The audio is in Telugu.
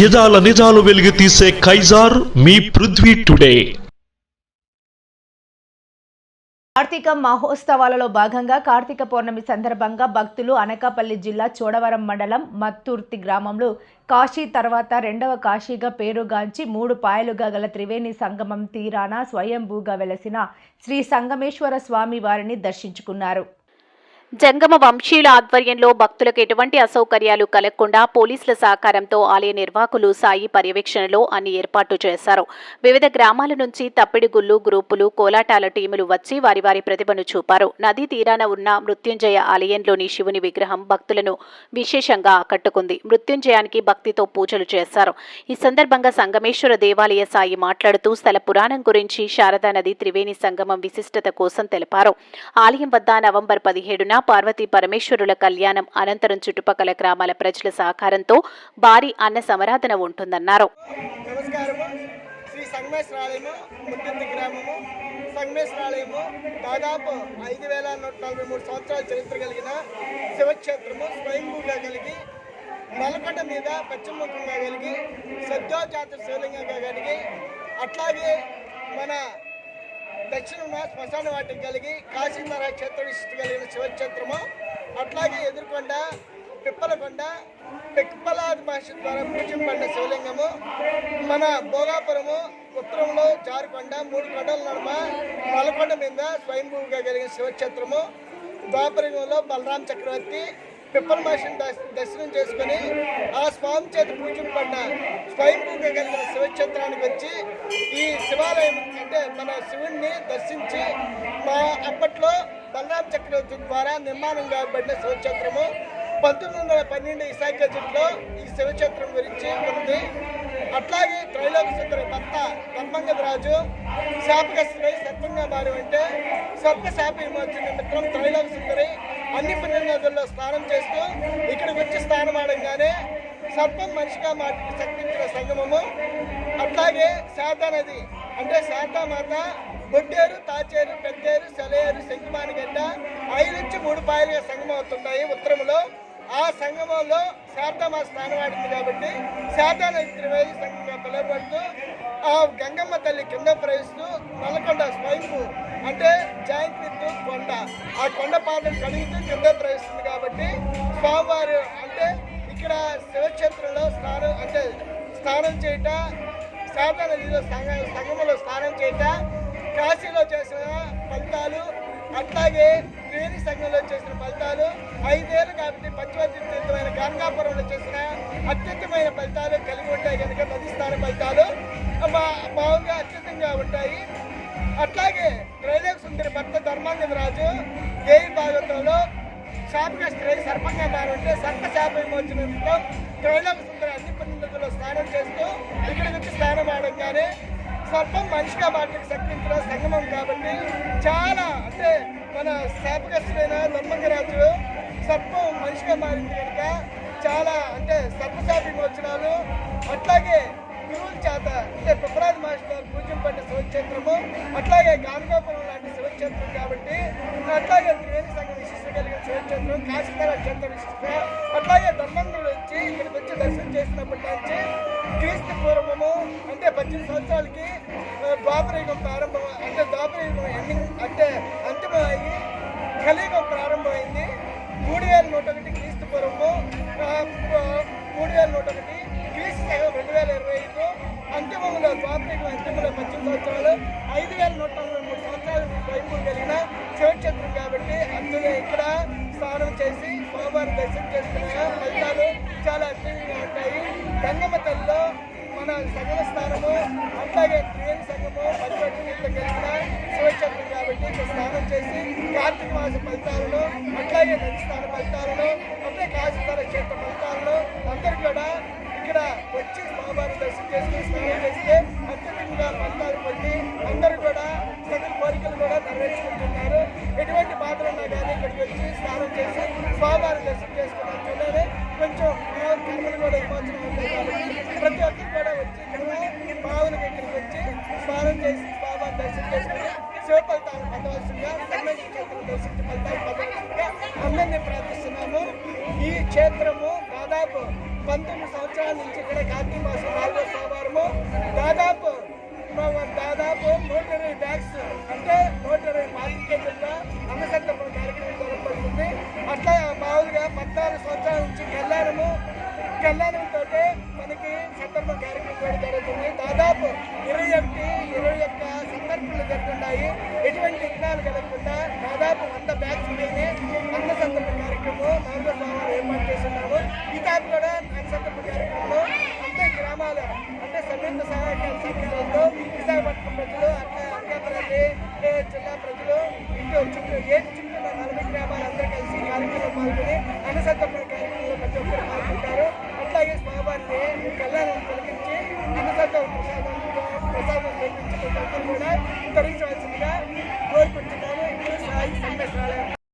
యదాల నిజాలు వెలుగు తీసే కైజార్ మీ పృథ్వీ టుడే. కార్తీక మహోత్సవాలలో భాగంగా కార్తీక పౌర్ణమి సందర్భంగా భక్తులు అనకాపల్లి జిల్లా చోడవరం మండలం మత్తూర్తి గ్రామంలో కాశీ తర్వాత రెండవ కాశీగా పేరుగాంచి మూడు పాయలుగా గల త్రివేణి సంగమం తీరాన స్వయంభూగా వెలసిన శ్రీ సంగమేశ్వర స్వామి వారిని దర్శించుకున్నారు. జంగమ వంశీయుల ఆధ్వర్యంలో భక్తులకు ఎటువంటి అసౌకర్యాలు కలగకుండా పోలీసుల సహకారంతో ఆలయ నిర్వాహకులు సాయి పర్యవేక్షణలో అన్ని ఏర్పాట్లు చేశారు. వివిధ గ్రామాల నుంచి తప్పిడిగుళ్ళు గ్రూపులు కోలాటాల టీములు వచ్చి వారి వారి ప్రతిభను చూపారు. నదీ తీరాన ఉన్న మృత్యుంజయ ఆలయంలోని శివుని విగ్రహం భక్తులను విశేషంగా ఆకట్టుకుంది. మృత్యుంజయానికి భక్తితో పూజలు చేశారు. ఈ సందర్భంగా సంగమేశ్వర దేవాలయ సాయి మాట్లాడుతూ స్థల పురాణం గురించి శారదా నది త్రివేణి సంగమం విశిష్టత కోసం తెలిపారు. ఆలయం వద్ద నవంబర్ పదిహేడున పార్వతీ పరమేశ్వరుల కళ్యాణం అనంతరం చుట్టుపక్కల గ్రామాల ప్రజల సహకారంతో భారీ అన్న సమరాధన ఉంటుందన్నారు. సంగమేశ్వరాలయము ముద్దంతి గ్రామము. సంగమేశ్వరాలయము దాదాపు ఐదు వేల నూట నలభై మూడు సంవత్సరాల చరిత్ర కలిగిన శివక్షేత్రము స్వయంభూగా కలిగి నల్గొండ మీద పశ్చిమముఖంగా కలిగి సద్యోజాత శివలింగంగా కలిగి అట్లాగే మన దక్షిణంలో శ్మశాన వాటికి కలిగి కాశీధర క్షేత్ర విశిష్ట కలిగిన శివక్షేత్రము. అట్లాగే ఎదుర్కొండ పిప్పలకొండ పిప్పలాది మహర్షి ద్వారా పూజింపబడిన శివలింగము. మన భోగాపురము ఉత్తరంలో జారుకొండ మూడు కొండల నడుమ నల్గొండ మీద స్వయంభూగా కలిగిన శివక్షేత్రము. ద్వాపరంగంలో బలరాం చక్రవర్తి పిప్పల మహర్షిని దర్శనం చేసుకొని ఆ స్వామి చేత పూజింపబడిన స్వయంభూగా కలిగిన శివక్షేత్రానికి వచ్చి ఈ శివాలయం అంటే మన శివుణ్ణి దర్శించి మా అప్పట్లో బలరామ చక్రవర్తి ద్వారా నిర్మాణం కాబడిన శివక్షేత్రము. పంతొమ్మిది వందల పన్నెండు ఇసాక గజెట్లో ఈ శివక్షేత్రం గురించి ఉంది. అట్లాగే త్రైలోక భర్త భర్త ధర్మంగరాజు శాపగ్రస్తుడై సర్పంగా మారి అంటే సర్పశాప విమోచన నిమిత్తం త్రైలోకసుందరి సుందరి స్నానం చేస్తూ ఇక్కడికి వచ్చి స్నానం ఆడంగానే సర్పం మనిషిగా మాటికి శక్తించిన సంగమము. అట్లాగే శాత నది అంటే శారదామాత బొడ్డేరు తాచేరు పెద్దేరు సెలయేరు శంకుమానిగడ్డ ఐదు నుంచి మూడు పాయలుగా సంగమం అవుతున్నాయి ఉత్తరంలో ఆ సంగమంలో శారదామా స్నానం ఆడింది కాబట్టి శారదా నది త్రివేది సంగంగా పిలువబడుతూ ఆ గంగమ్మ తల్లి కింద ప్రవేశిస్తూ నల్లకొండ స్వయంపు అంటే జాయింట్ విత్ కొండ. ఆ కొండ పాదం కడుగుతూ కింద ప్రవేశిస్తుంది కాబట్టి స్వామివారు అంటే ఇక్కడ శివక్షేత్రంలో స్నానం అంటే స్నానం చేయట శారదా నదిలో సంగ సంగమంలో స్నానం చేయట కాశీలో చేసిన ఫలితాలు అట్లాగే వేరి సంఘంలో చేసిన ఫలితాలు ఐదేళ్ళు కాబట్టి పంచవతీర్థమైన గంగాపురంలో చేసిన అత్యుత్తమైన ఫలితాలు కలిగి ఉంటాయి కనుక నది స్థాన ఫలితాలు. మామూలుగా అత్యుతంగా ఉంటాయి. అట్లాగే త్రైలోక సుందరి భర్త ధర్మాంగం రాజు దేవి భాగవతంలో శాపక స్త్రీ సర్పంగా మారుంటే సర్ప శాప విమోచనంతో త్రైలోక సుందరి అన్ని స్నానం చేస్తూ ఇక్కడి నుంచి స్నానం ఆడంగానే సర్పం మనిషిగా మాటకు శక్తించిన సంగమం కాబట్టి చాలా అంటే మన శాపకస్తుడైన ధర్మంగరాజు సర్పం మనిషిగా మారింది కనుక చాలా అంటే సర్పశాప విమోచనాలు అట్లాగే గురువుల చేత అంటే పిప్పరాజు మాస్టర్ గారు పూజింపడిన శివక్షేత్రము అట్లాగే గానగోపురం లాంటి శివక్షేత్రం కాబట్టి అట్లాగే త్రివేణి సంఘ విశిష్ట కలిగిన శివక్షేత్రం కాశీధర క్షేత్ర విశిష్ట అట్లాగే ధర్మంగులు వచ్చి ఇక్కడికి వచ్చి దర్శనం చేసినప్పటి నుంచి క్రీస్తు పూర్వము అంటే పద్దెనిమిది సంవత్సరాలకి ద్వాపరయుగం ప్రారంభం అంటే ద్వాపరయుగం అంతిమంలో ద్వాపరికం అంతిమంలో పద్దెనిమిది సంవత్సరాలు ఐదు వేల నూట నలభై మూడు సంవత్సరాలు వైపు కలిగిన శివక్షేత్రం కాబట్టి అందులో ఇక్కడ స్నానం చేసి స్వామివారి దర్శనం చేసుకునే ఫలితాలు చాలా అద్భుతంగా ఉంటాయి. గంగమ్మ తల్లిలో మన సగల స్నానము అట్లాగే త్రివేణి సంఘము పంచవటితో కలిగిన శివక్షేత్రం కాబట్టి ఇక్కడ స్నానం చేసి కార్తీక మాస ఫలితాలను అట్లాగే నది స్నాన ఫలితాలను అట్లే కాశీధర క్షేత్ర ఫలితాలను అందరూ కూడా ఇక్కడ వచ్చి స్వామివారి దర్శనం చేసుకుని స్నానం చేస్తే అత్యధికంగా ఫలితాలు పొంది అందరూ కూడా సకల కోరికలు కూడా నెరవేర్చుకుంటున్నారు. ఎటువంటి బాధలు ఉన్నా కానీ ఇక్కడికి వచ్చి స్నానం చేసి స్వామివారి దర్శనం చేసుకున్నారు. చూడాలి కొంచెం కర్మలు కూడా ఇవ్వాల్సిన ప్రతి ఒక్కరు కూడా వచ్చి భావనకు ఇక్కడికి వచ్చి స్నానం చేసి స్వామివారి దర్శనం చేసుకుని శివ ఫలితాలు పొందవలసిందిగా దర్శించి ఫలితాలు పొందవలసిందిగా అందరినీ ప్రార్థిస్తున్నాము. క్షేత్రము దాదాపు పంతొమ్మిది సంవత్సరాల నుంచి ఇక్కడ కార్తీక మాసం నాలుగో సోమవారము. దాదాపు దాదాపు నూట ఇరవై బ్యాగ్స్ అంటే నూట ఇరవై మార్కెట్ కింద అన్నసంతర్పణ కార్యక్రమం జరగబడుతుంది అట్లా మామూలుగా పద్నాలుగు సంవత్సరాల నుంచి కళ్యాణము కళ్యాణంతో మనకి సందర్భ కార్యక్రమం కూడా జరుగుతుంది. దాదాపు ఇరవై ఒకటి ఇరవై ఒక్క సందర్భాలు జరుగుతున్నాయి. ఎటువంటి విఘ్నాలు కలగకుండా దాదాపు వంద బ్యాగ్స్ మీద అన్న సందర్భ కార్యక్రమంలో కాంగ్రెస్ వాళ్ళు ఏర్పాటు చేస్తున్నారు. కితాబ్ కూడా కన్సల్టెంట్ కార్యక్రమంలో అంటే గ్రామాల అంటే సమీప సహాయ సంఘాలతో విశాఖపట్నం ప్రజలు అట్లా జిల్లా ప్రజలు ఇంటి చుట్టూ ఏ చుట్టూ నలభై గ్రామాలు అందరూ కలిసి కార్యక్రమంలో పాల్గొని అనసత్వ కార్యక్రమంలో ప్రతి ఒక్కరు పాల్గొంటారు. అట్లాగే స్వామివారిని కళ్యాణం తొలగించి అనసత్వ ప్రసాదం ప్రసాదం నిర్మించి కూడా తొలగించవలసిందిగా